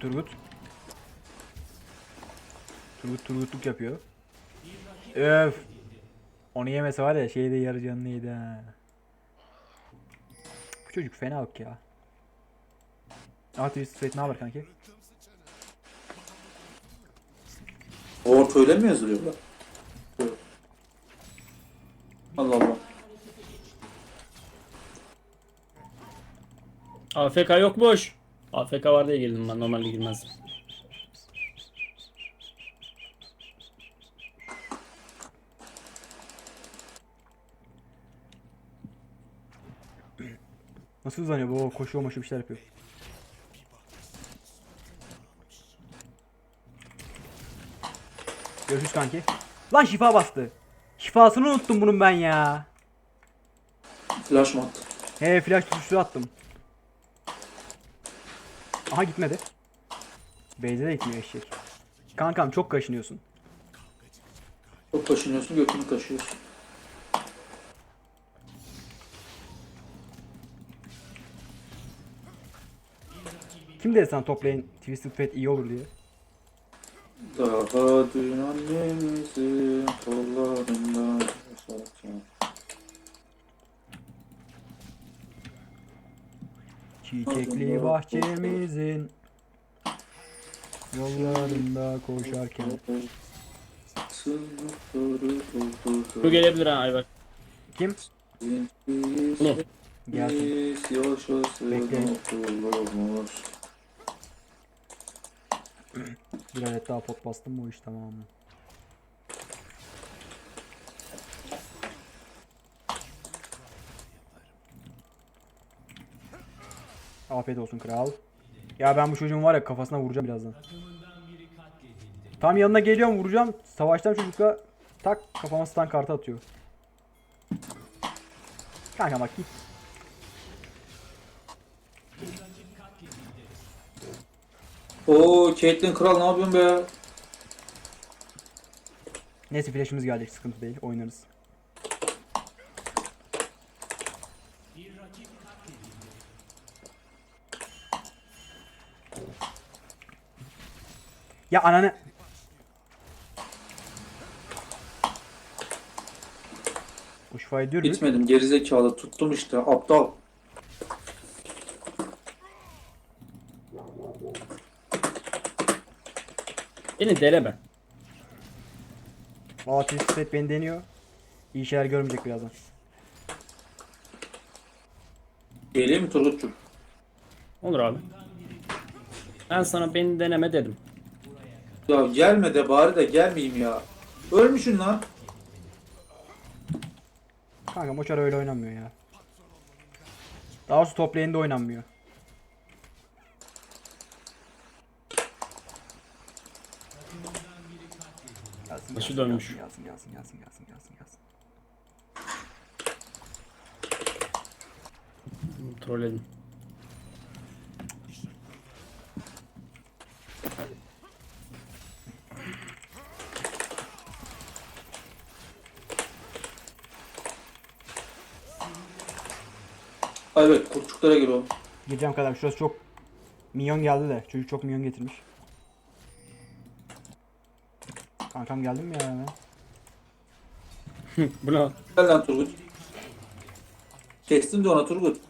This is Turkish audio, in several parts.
Turgut. Turgut Turgutluk yapıyor. Öf. Onu yemese var ya şeyde yarı canlıydı. Bu çocuk fena yok ya. Atıyor straight ne haber kanki? Orta öyle mi yazılıyor? Yok. Allah Allah. AFK yokmuş. AFK var diye girdim ben normalde girmezdim. Nasıl uzanıyor bu? Koşuyor maşıyor bir şeyler yapıyor. Görüşürüz kanki. Lan şifa bastı. Şifasını unuttum bunun ben ya. Flash mı attı? He flash tuşu attım. Aha gitmedi. Beyze de gitmiyor eşek. Kankam çok kaşınıyorsun. Çok kaşınıyorsun götünü kaşıyorsun. Kim dedi sana toplayın Twisted Fate iyi olur diye. Daha dün annemizin kollarında yaşarken. Çiçekli bahçemizin yollarında koşarken. Bu gelebilir ha Ayberk. Kim? Bunu. Gelsin. Bekleyin. Bir adet daha pot bastım bu iş tamam mı? Afiyet olsun kral. Ya ben bu çocuğun var ya kafasına vuracağım birazdan. Tam yanına geliyorum vuracağım. Savaştan çocukla tak kafama stun kartı atıyor. Kanka bak git. Oo Caitlyn kral ne yapıyorsun be? Neyse flash'ımız gelecek sıkıntı değil oynarız. Ya ananı. Bu şifayı diyor mu? Gitmedim gerizekalı tuttum işte aptal. Beni deleme. Valla Twisted beni deniyor. İyi şeyler görmeyecek birazdan. Geleyim mi Turgut'cum? Olur abi. Ben sana beni deneme dedim. Ya gelme de bari de gelmeyeyim ya. Ölmüşsün lan. Kanka Moçar öyle oynanmıyor ya. Daha doğrusu top lane'de oynanmıyor. Başı gelsin, dönmüş. Gelsin gelsin gelsin gelsin gelsin gelsin. Trolledim. Ay evet kurtçuklara gir oğlum. Gireceğim kadar şurası çok minyon geldi de çocuk çok minyon getirmiş. Kankam geldin mi ya hemen? Bu ne? Gel lan Turgut. Kestim de ona Turgut.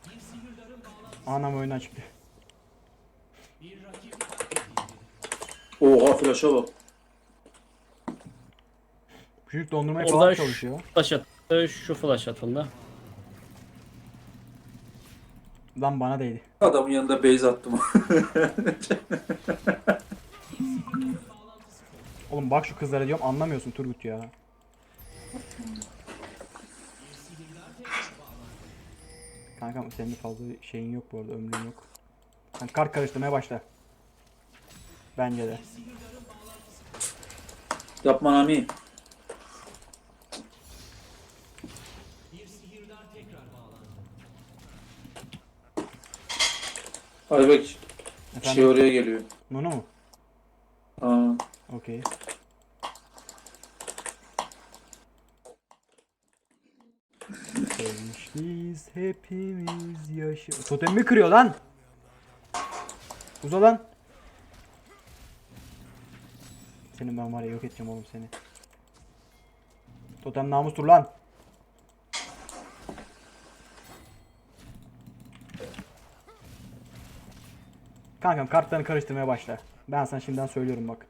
Anam oyundan çıktı. Oha flash'a bak. Çocuk dondurmaya Orada falan şu- çalışıyor. Flash attı. Şu flash atıldı. Lan bana değdi. Adamın yanında base attım. Oğlum bak şu kızlara diyorum anlamıyorsun Turgut ya. Kankam senin de fazla şeyin yok bu arada ömrün yok. Sen kart karıştırmaya başla. Bence de. Yapma Nami. Ayberk şey Efendim? oraya geliyor. Nono mu? Aa, Okey. Sevinçliyiz hepimiz yaşa... Totemimi kırıyor lan. Uza lan. Senin ben var ya yok edeceğim oğlum seni. Totem namustur lan. Kankam kartlarını karıştırmaya başla. Ben sana şimdiden söylüyorum bak.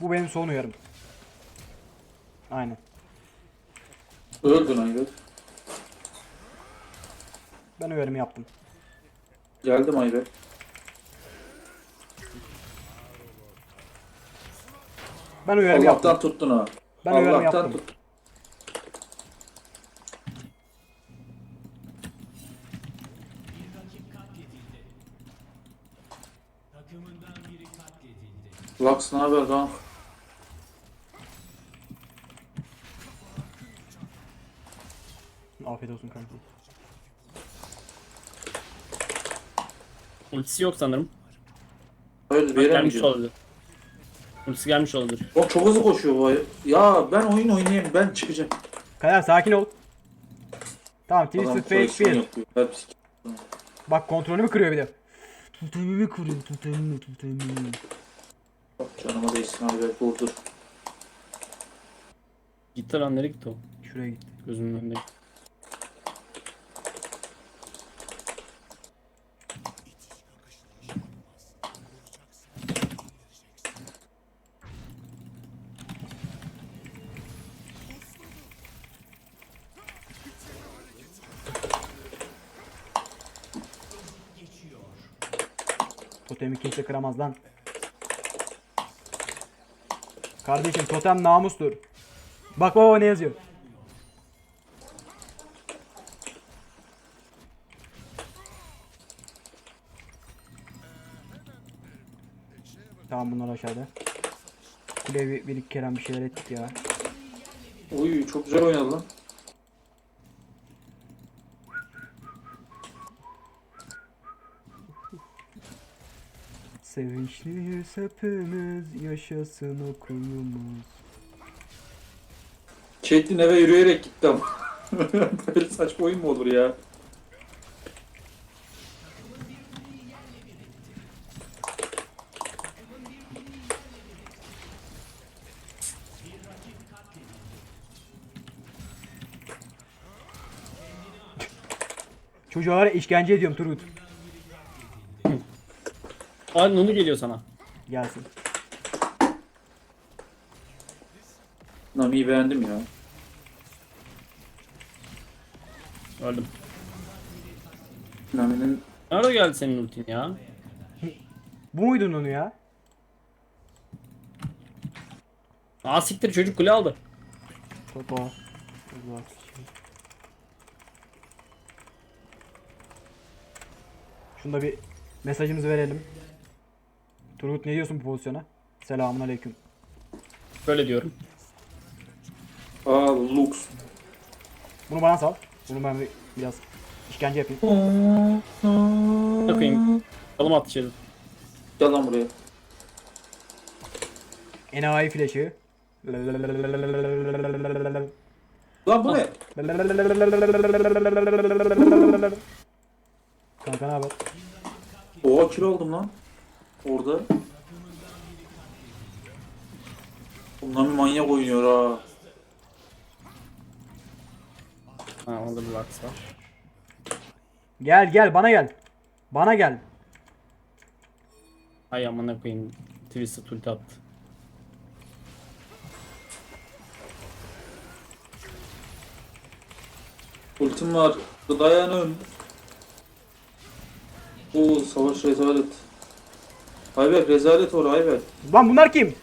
Bu benim son uyarım. Aynen. Öldün Ayber. Ben uyarımı yaptım. Geldim Ayber. Ben uyarımı Allah'tan yaptım. tuttun ha. Ben uyarımı Allah'tan yaptım. tuttun. Lux ne haber kanka? Afiyet olsun kanki. Ultisi yok sanırım. Hayır Gelmiş veremeyeceğim. olabilir. Ultisi gelmiş olabilir. O çok hızlı koşuyor bu ay. Ya ben oyun oynayayım ben çıkacağım. Kayar sakin ol. Tamam Twisted Fate koleksiyon 1. yapıyor. Bak kontrolümü kırıyor bir de. Totemimi kırıyor totemimi totemimi. Canıma değsin Ayber dur dur. Gitti lan nereye gitti o? Şuraya git. Gözümün önünde. Totemi kimse kıramaz lan. Kardeşim totem namustur. Bak baba ne yazıyor. Tamam bunlar aşağıda. Kule bir, bir iki kere bir şeyler ettik ya. Uy çok güzel oynadı lan. Sevinçliyiz hepimiz yaşasın okulumuz. Caitlyn eve yürüyerek gitti ama. Böyle saçma oyun mu olur ya? Çocuğa var ya işkence ediyorum Turgut. Aa Nunu geliyor sana. Gelsin. Nami'yi beğendim ya. Öldüm. Nami'nin Nerede geldi senin ultin ya? Bu muydun onu ya? Aa siktir çocuk kule aldı. Topa. Allah. Şunda bir mesajımızı verelim. Turgut ne diyorsun bu pozisyona? Selamun aleyküm. Böyle diyorum. Aa Lux. Bunu bana sal. Bunu ben bir, biraz işkence yapayım. Bakayım. Kalım at içeri. Gel lan buraya. Enayi flash'ı. Lan bu ne? Kanka ne haber? Oha kilo aldım lan. Orada. Bundan bir manyak oynuyor ha. Ha orada bir Lux var. Gel gel bana gel. Bana gel. Ay amına koyayım. Twisted ulti attı. Ultim var. Dayanın. Oo savaş rezalet. Ayber rezalet or Ayber. Lan bunlar kim?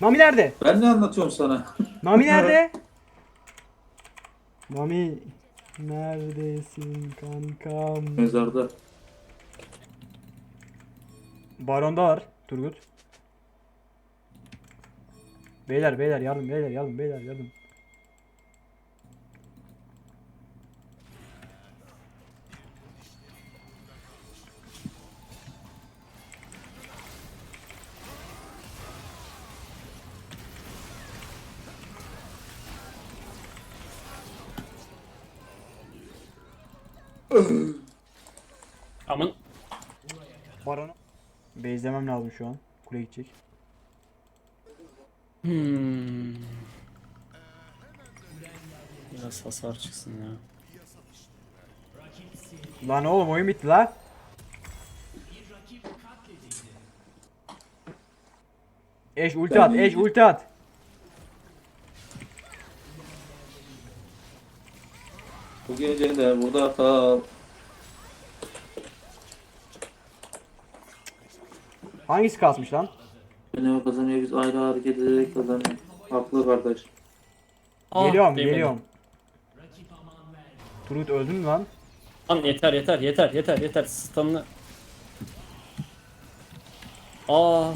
Mami nerede? Ben ne anlatıyorum sana? Mami nerede? Mami neredesin kankam? Mezarda. Baronda var Turgut. Beyler beyler yardım beyler yardım beyler yardım. Aman Baron'u. Base'lemem lazım şu an. Kule gidecek. Hmm. Biraz hasar çıksın ya. Lan oğlum oyun bitti la. Eş ulti at, eş ulti at. Bu gece de burada kal. Hangisi kasmış lan? Ne kazanıyor biz ayrı hareket ederek kazanıyor. Haklı kardeş. Ah, geliyorum, geliyorum. Turut öldün mü lan? Tamam yeter yeter yeter yeter yeter. Stun'ını. Aa,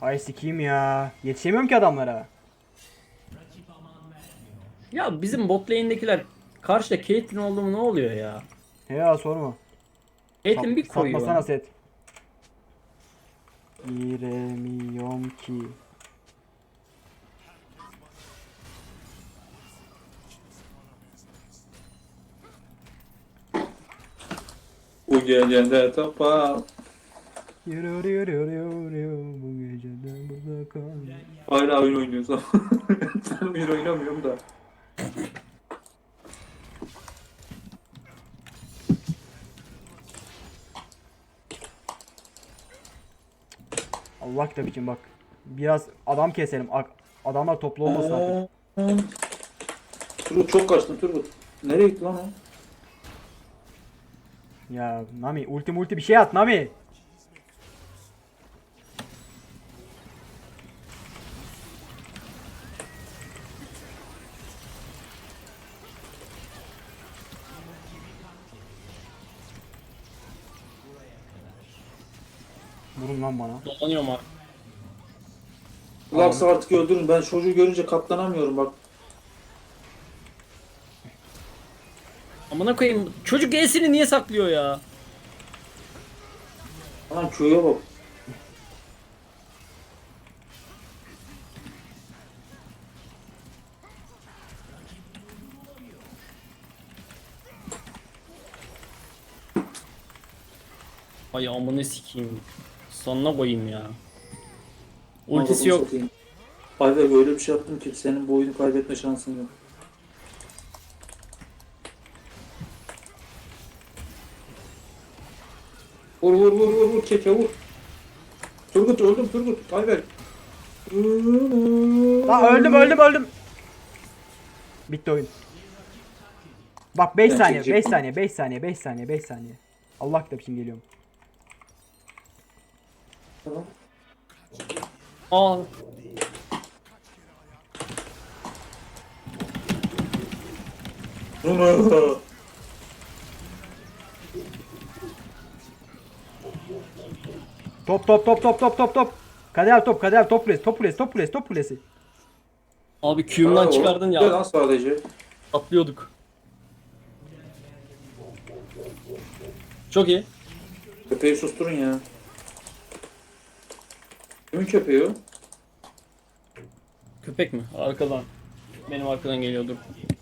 Ay sikeyim ya. Yetişemiyorum ki adamlara. Ya bizim bot lane'dekiler karşıda Caitlyn oldu mu ne oluyor ya? He ya sorma. Caitlyn bir koyuyor. Satmasana set. Giremiyorum ki. Bu gece de topal. Yürü yürü yürü yürü yürü bu geceden burada kal. Hala oyun oynuyorsun. Sen oyun oynamıyorum da. Allah kitabı için bak. Biraz adam keselim. Adamlar toplu olmasın artık. Turgut çok kaçtın Turgut. Nereye gitti lan o? Ya Nami ulti multi bir şey at Nami. Vurun lan bana. Dolanıyorum abi. Laks artık öldürün. Ben çocuğu görünce katlanamıyorum bak. Amına koyayım. Çocuk E'sini niye saklıyor ya? Lan köye bak. Ay amına sikeyim. Sonuna koyayım ya. Ultisi yok. Ayber böyle bir şey yaptım ki senin bu oyunu kaybetme şansın yok. Vur vur vur vur vur keke vur. Turgut öldüm Turgut. Ayber. Lan öldüm öldüm öldüm. Bitti oyun. Bak 5 Ben saniye, 5 çekecektim. saniye, 5 saniye, 5 saniye, 5 saniye. Allah kitabı için geliyorum. Aa. Top top top top top top top. Kader top, kader top kulesi, top kulesi, top kulesi, top kulesi. Abi Q'umdan çıkardın ya. lan sadece. Atlıyorduk. Çok iyi. Köpeği susturun ya. Kimin köpeği o? Köpek mi? Arkadan. Benim arkadan geliyordur.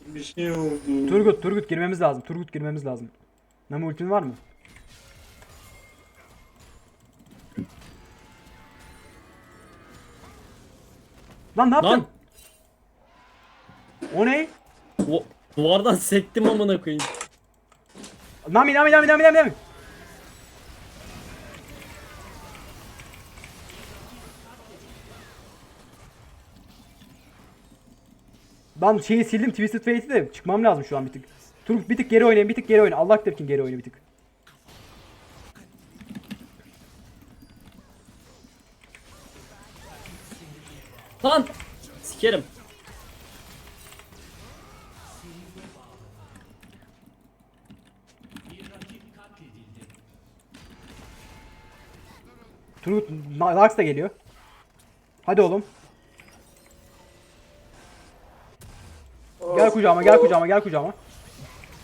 Bir şey oldu. Turgut, Turgut girmemiz lazım. Turgut girmemiz lazım. Nami ultin var mı? Lan ne yaptın? Lan O ne? du- duvardan sektim amına koyayım. Nami, Nami, Nami, Nami, Nami, Lan şeyi sildim Twisted Fate'i de çıkmam lazım şu an bir tık. Turgut bir tık geri oynayın bir tık geri oynayın. Allah için geri oyna bir tık. Lan! Sikerim. Turgut Lux da geliyor. Hadi oğlum. Gel kucağıma gel kucağıma gel kucağıma.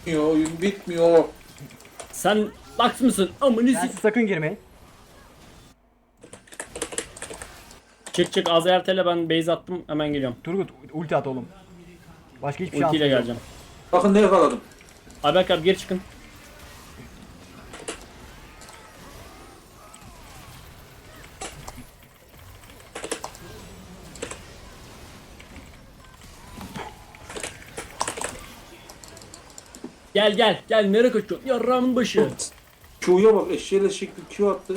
Bitmiyor oyun bitmiyor. Sen Lux mısın? Amına Ben siz sakın girmeyin. Çık çık Azertel'e ben base attım hemen geliyorum. Turgut ulti at oğlum. Başka hiçbir Ultiyle şansın yok. geleceğim. Bakın ne yakaladım. Abi geri çıkın. Gel gel gel nereye kaçıyorsun? Yarrağımın başı. Q'ya bak eşeğiyle şekli Q attı.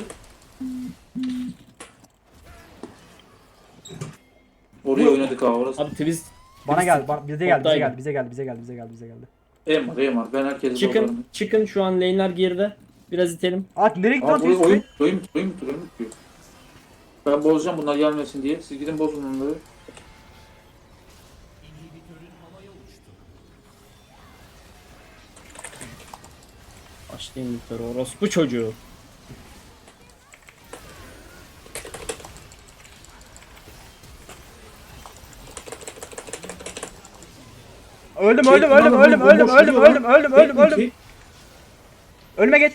Oraya oynadık abi orası. Abi twist Bana gel. Bana, bize geldi. Bize geldi. Bize geldi. Bize geldi. Bize geldi. Bize geldi. Em var. Ben herkese çıkın çıkın şu an lane'ler geride. Biraz itelim. At nereye gitti lan Abi oyun, oyun, oyun, oyun, oyun, oyun bitiyor. Ben bozacağım bunlar gelmesin diye. Siz gidin bozun onları. Başlayın yukarı orospu çocuğu. Öldüm Şey, öldüm öldüm öldüm öldüm öldüm öldüm öldüm öldüm öldüm. Ölüme geç.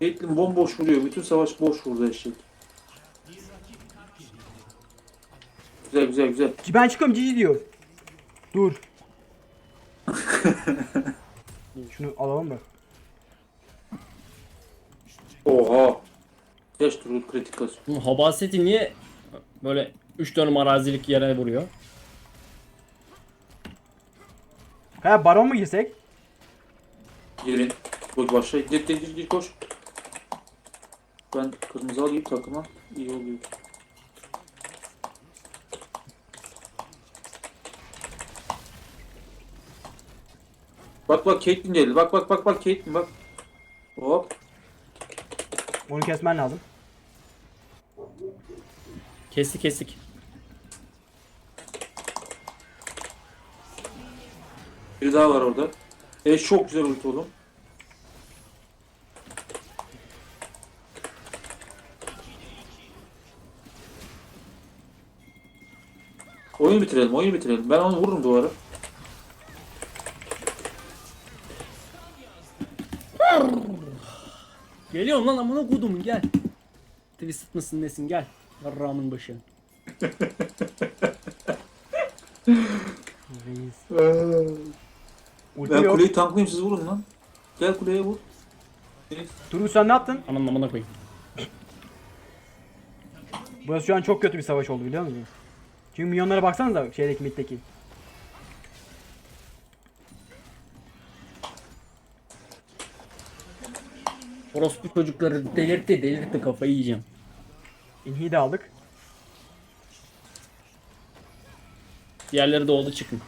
Caitlyn bomboş vuruyor. Bütün savaş boş vurdu eşek. Güzel güzel güzel. Ben çıkıyorum cici diyor. Dur. Şunu alalım da. Oha. Yaş turu kritik kasıyor. Bu Habaseti niye böyle 3 dönüm arazilik yere vuruyor? Ha baron mu girsek? Girin. Koş başla. Gir gir gir, gir koş. Ben kırmızı alayım takıma. İyi oluyor. Bak bak Caitlyn geldi. Bak bak bak bak Caitlyn bak. Hop. Onu kesmen lazım. Kestik kestik. Bir daha var orada. E çok güzel ulti oğlum. Oyunu bitirelim, oyunu bitirelim. Ben onu vururum duvara. Geliyorum lan amına kodumun gel. Twisted mısın nesin gel. Yarrağımın başı. Reis. Ben yok. kuleyi tanklayayım siz vurun lan. Gel kuleye vur. Duru sen ne yaptın? Ananın amına koyayım. Burası şu an çok kötü bir savaş oldu biliyor musun? Çünkü milyonlara baksanıza şeydeki middeki. Orospu çocukları delirtti delirtti kafayı yiyeceğim. İnhiyi de aldık. Diğerleri de oldu çıkın.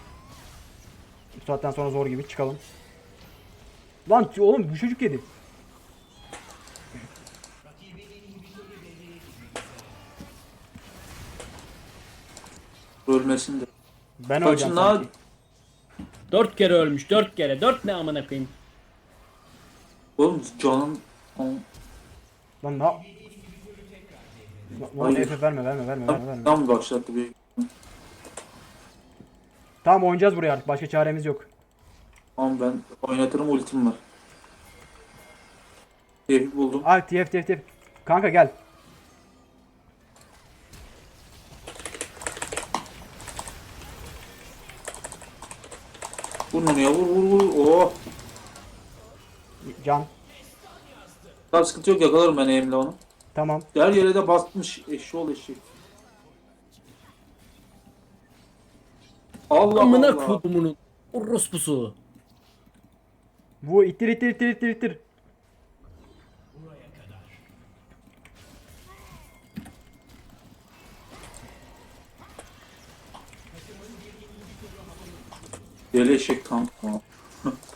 Bu saatten sonra zor gibi çıkalım. Lan oğlum bu çocuk yedi. Ölmesin de. Ben öleceğim Kaçın lan. sanki. Dört kere ölmüş dört kere. Dört ne amına koyayım. Oğlum canım. Oğlum, Lan ne yap- Lan Hayır. FF verme verme verme verme verme. Tam başlattı bir. Tamam oynayacağız buraya artık başka çaremiz yok. Tamam ben oynatırım ultim var. Tevfik buldum. Ay TF TF TF. Kanka gel. Vur onu ya vur vur vur. Oh. Can. Tamam sıkıntı yok yakalarım ben elimle onu. Tamam. Her yere de basmış eşşoğlu eşek. Allah Amına Allah. kodumunun orospusu. Bu ittir ittir ittir ittir ittir. Deli eşek tank.